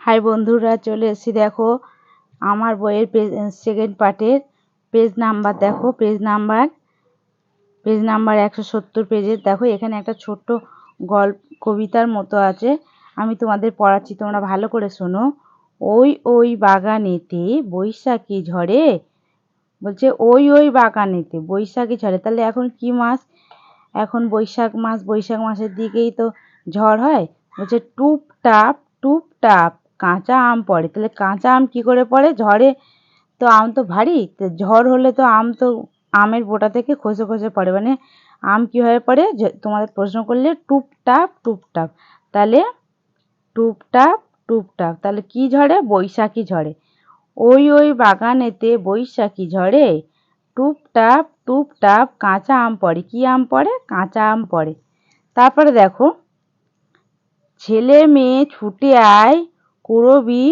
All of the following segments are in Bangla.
হাই বন্ধুরা, চলে এসেছি দেখো আমার বইয়ের পেজ সেকেন্ড পার্টের পেজ নাম্বার দেখো পেজ নাম্বার পেজ নাম্বার একশো সত্তর পেজের দেখো, এখানে একটা ছোট্ট গল্প, কবিতার মতো আছে। আমি তোমাদের পড়াচ্ছি, তোমরা ভালো করে শোনো। ওই ওই বাগানেতে বৈশাখী ঝড়ে বলছে, ওই ওই বাগানেতে বৈশাখী ঝড়ে তাহলে এখন কি মাস? এখন বৈশাখ মাস, বৈশাখ মাসের দিকেই তো ঝড় হয়। বলছে টুপ টাপ টুপ টাপ কাঁচা আম পড়ে। তাহলে কাঁচা আম কী করে পড়ে? ঝড়ে তো আম তো ভারী, তো ঝড় হলে তো আম তো আমের বোটা থেকে খসে খসে পড়ে। মানে আম কীভাবে পড়ে? তোমাদের প্রশ্ন করলে টুপটাপ টুপটাপ। তাহলে টুপটাপ টুপটাপ। তাহলে কি ঝড়ে? বৈশাখী ঝড়ে। ওই ওই বাগানেতে বৈশাখী ঝড়ে। টুপটাপ টুপটাপ, কাঁচা আম পড়ে। কি আম পড়ে? কাঁচা আম পড়ে। তারপরে দেখো, ছেলে মেয়ে ছুটে আয় কুড়বি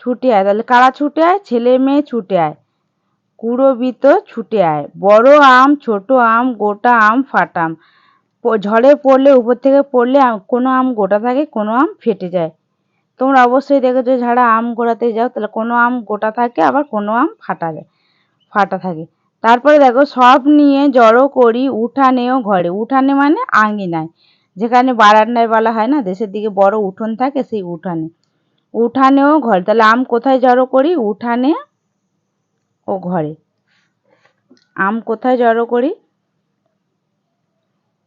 ছুটে আয়। তাহলে কারা ছুটে আয়? ছেলে মেয়ে ছুটে আয়। কুড়বি তো ছুটে আয়। বড় আম, ছোট আম, গোটা আম ফাটাম ঝড়ে পড়লে, উপর থেকে পড়লে কোনো আম গোটা থাকে, কোনো আম ফেটে যায়। তোমরা অবশ্যই দেখেছ ঝাড়া আম গোড়াতে যাও, তাহলে কোনো আম গোটা থাকে, আবার কোনো আম ফাটা যায়, ফাটা থাকে। তারপরে দেখো, সব নিয়ে জড়ো করি উঠানেও ঘরে। উঠানে মানে আঙিনায়। যেখানে বারান্দায় বলা হয় না, দেশের দিকে বড় উঠোন থাকে, সেই উঠানে। উঠানেও ঘরে। তাহলে আম কোথায় জড়ো করি? উঠানে ও ঘরে। আম কোথায় জড়ো করি?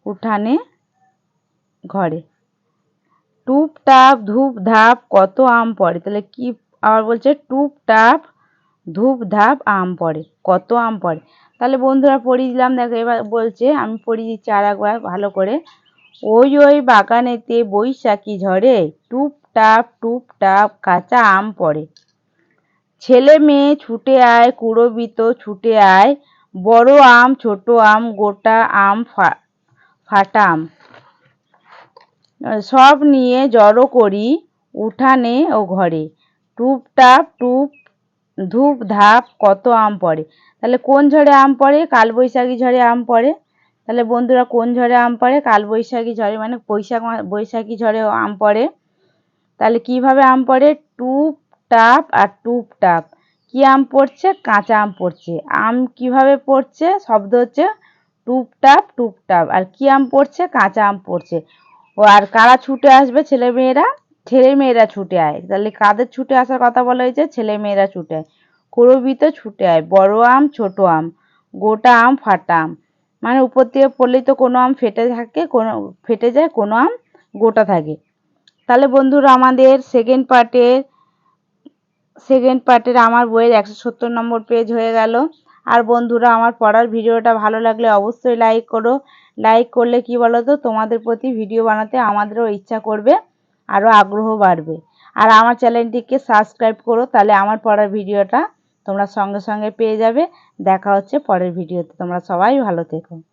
উঠানে ঘরে। টুপ টাপ ধূপ ধাপ কত আম পড়ে? তাহলে কি আবার বলছে? টুপ টাপ ধূপ ধাপ আম পড়ে। কত আম পড়ে? তাহলে বন্ধুরা পড়িয়ে দিলাম। দেখো এবার বলছে, আমি পড়িয়ে দিচ্ছি আর একবার ভালো করে। ওই ওই বাগানেতে বৈশাখী ঝড়ে টুপ টাপ টুপ টাপ কাঁচা আম পড়ে। ছেলে মেয়ে ছুটে আয়, কুড়বিত ছুটে আয়, বড় আম, ছোট আম, গোটা আম, ফা, ফাটা আম। সব নিয়ে জড়ো করি উঠানে ও ঘরে। টুপ টাপ টুপ ধূপ, ধাপ, কত আম পড়ে। তাহলে কোন ঝড়ে আম পড়ে? কালবৈশাখী ঝড়ে আম পড়ে। তাহলে বন্ধুরা, কোন ঝড়ে আম পড়ে? কালবৈশাখী ঝড়ে মানে বৈশাখ, বৈশাখী ঝড়ে আম পড়ে। তাহলে কীভাবে আম পড়ে? টুপ টাপ আর টুপ টাপ। কি আম পড়ছে? কাঁচা আম পড়ছে। আম কীভাবে পড়ছে? শব্দ হচ্ছে টুপ টাপ টুপ টাপ। আর কি আম পড়ছে? কাঁচা আম পড়ছে। ও, আর কারা ছুটে আসবে? ছেলে মেয়েরা ছেলে মেয়েরা ছুটে আয়। তাহলে কাদের ছুটে আসার কথা বলা হয়েছে? ছেলে মেয়েরা ছুটে আয়। কুড়বিতে ছুটে আয়। বড় আম, ছোট আম। গোটা আম, ফাটা আম। মানে উপর থেকে পড়লেই তো কোনো আম ফেটে থাকে, কোনো, ফেটে যায়, কোনো আম গোটা থাকে। তাহলে বন্ধুরা আমাদের সেকেন্ড পার্টের সেকেন্ড পার্টের আমার বইয়ের একশো সত্তর নম্বর পেজ হয়ে গেল। আর বন্ধুরা আমার পড়ার ভিডিওটা ভালো লাগলে অবশ্যই লাইক করো। লাইক করলে কি বলো তো তোমাদের প্রতি ভিডিও বানাতে আমাদেরও ইচ্ছা করবে, আরও আগ্রহ বাড়বে। আর আমার চ্যানেলটিকে সাবস্ক্রাইব করো, তাহলে আমার পড়ার ভিডিওটা তোমরা সঙ্গে সঙ্গে পেয়ে যাবে। দেখা হচ্ছে পরের ভিডিওতে। তোমরা সবাই ভালো থেকো।